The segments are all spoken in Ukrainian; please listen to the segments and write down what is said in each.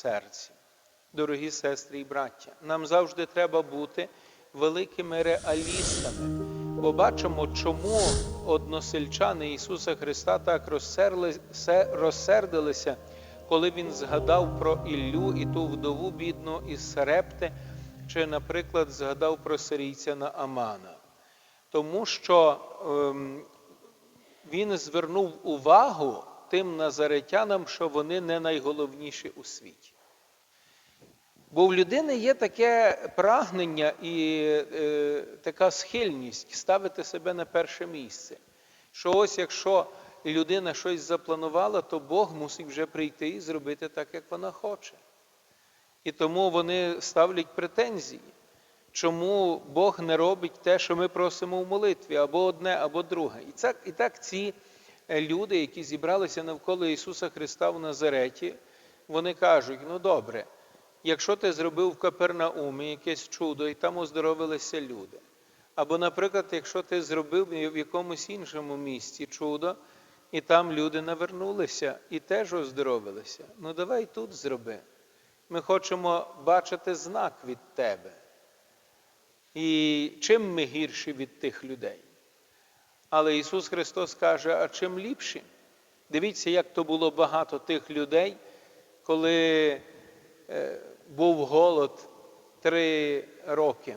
серці. Дорогі сестри і браття, нам завжди треба бути великими реалістами, бо бачимо, чому односельчани Ісуса Христа так розсердилися, коли Він згадав про Іллю і ту вдову бідну із Сарепти, чи, наприклад, згадав про сирійця Наамана. Тому що ем, він звернув увагу тим назаретянам, що вони не найголовніші у світі. Bо в людини є таке прагнення і е, така схильність ставити себе на перше місце. Що ось якщо людина щось запланувала, то Бог мусить вже прийти і зробити так, як вона хоче. І тому вони ставлять претензії, чому Бог не робить те, що ми просимо в молитві, або одне, або друге. І так, і так ці люди, які зібралися навколо Ісуса Христа в Назареті, вони кажуть: ну добре, якщо ти зробив в Капернаумі якесь чудо, і там оздоровилися люди. Або, наприклад, якщо ти зробив в якомусь іншому місці чудо, і там люди навернулися і теж оздоровилися. Ну давай тут зроби. Ми хочемо бачити знак від тебе. І чим ми гірші від тих людей? Але Ісус Христос каже, а чим ліпші? Дивіться, як то було багато тих людей, коли е, був голод три роки.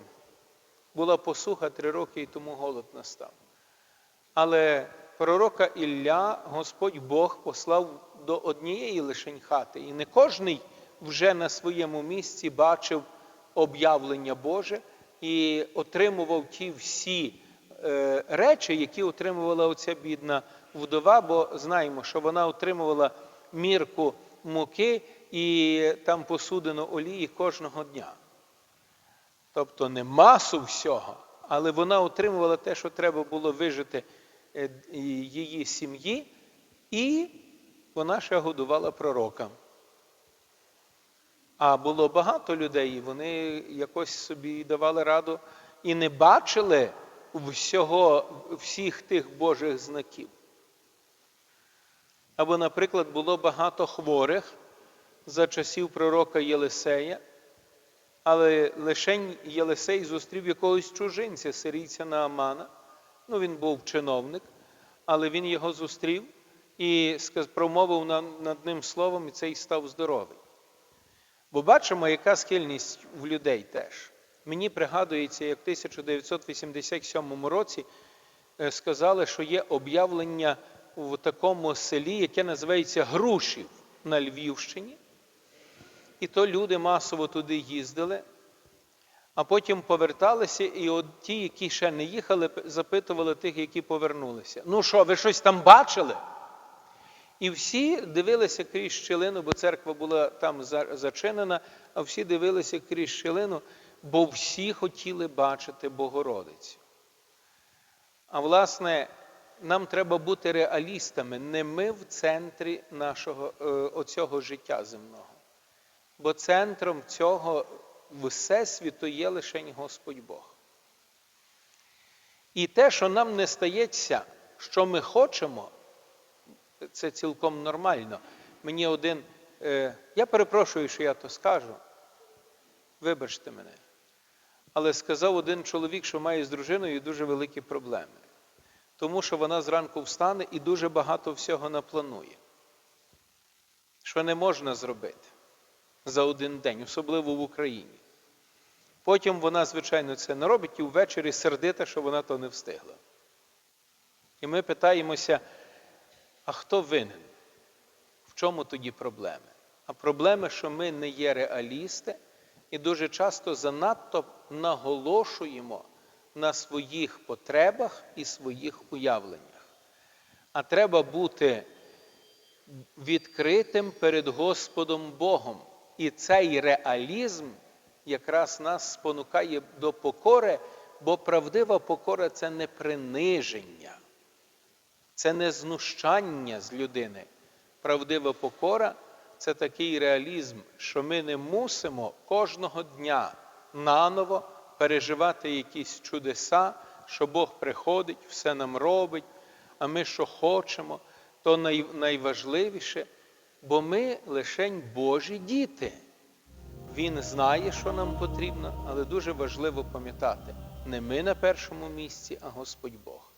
Була посуха три роки, і тому голод настав. Але пророка Ілля Господь Бог послав до однієї лишень хати, і не кожний вже на своєму місці бачив об'явлення Боже і отримував ті всі речі, які отримувала оця бідна вдова, бо знаємо, що вона отримувала мірку муки і там посудину олії кожного дня. Тобто не масу всього, але вона отримувала те, що треба було вижити е, її сім'ї, і вона ще годувала пророка. А було багато людей, і вони якось собі давали раду і не бачили всього, всіх тих Божих знаків. Або, наприклад, було багато хворих за часів пророка Єлисея, але лишень Єлисей зустрів якогось чужинця, сирійця Наамана. Ну, він був чиновник, але він його зустрів і промовив над ним словом, і цей став здоровий. Бо бачимо, яка схильність в людей теж. Мені пригадується, як в 1987 році е, сказали, що є об'явлення в такому селі, яке називається Грушів на Львівщині. І то люди масово туди їздили, а потім поверталися, і от ті, які ще не їхали, запитували тих, які повернулися. Ну що, ви щось там бачили? І всі дивилися крізь щілину, бо церква була там зачинена, а всі дивилися крізь щілину, бо всі хотіли бачити Богородицю. А власне, нам треба бути реалістами, не ми в центрі нашого е, оцього життя земного. Бо центром цього всесвіту є лише Господь Бог. І те, що нам не стається, що ми хочемо, це цілком нормально. Мені один, е, я перепрошую, що я то скажу. Вибачте мене. Але сказав один чоловік, що має з дружиною дуже великі проблеми. Тому що вона зранку встане і дуже багато всього напланує. Що не можна зробити за один день, особливо в Україні. Потім вона, звичайно, це не робить і ввечері сердита, що вона то не встигла. І ми питаємося, а хто винен? В чому тоді проблеми? А проблеми, що ми не є реалісти і дуже часто занадто наголошуємо на своїх потребах і своїх уявленнях. А треба бути відкритим перед Господом Богом. І цей реалізм якраз нас спонукає до покори, бо правдива покора це не приниження, це не знущання з людини. Правдива покора це такий реалізм, що ми не мусимо кожного дня наново переживати якісь чудеса, що Бог приходить, все нам робить, а ми що хочемо, то найважливіше Бо ми лишень Божі діти. Він знає, що нам потрібно, але дуже важливо пам'ятати: не ми на першому місці, а Господь Бог.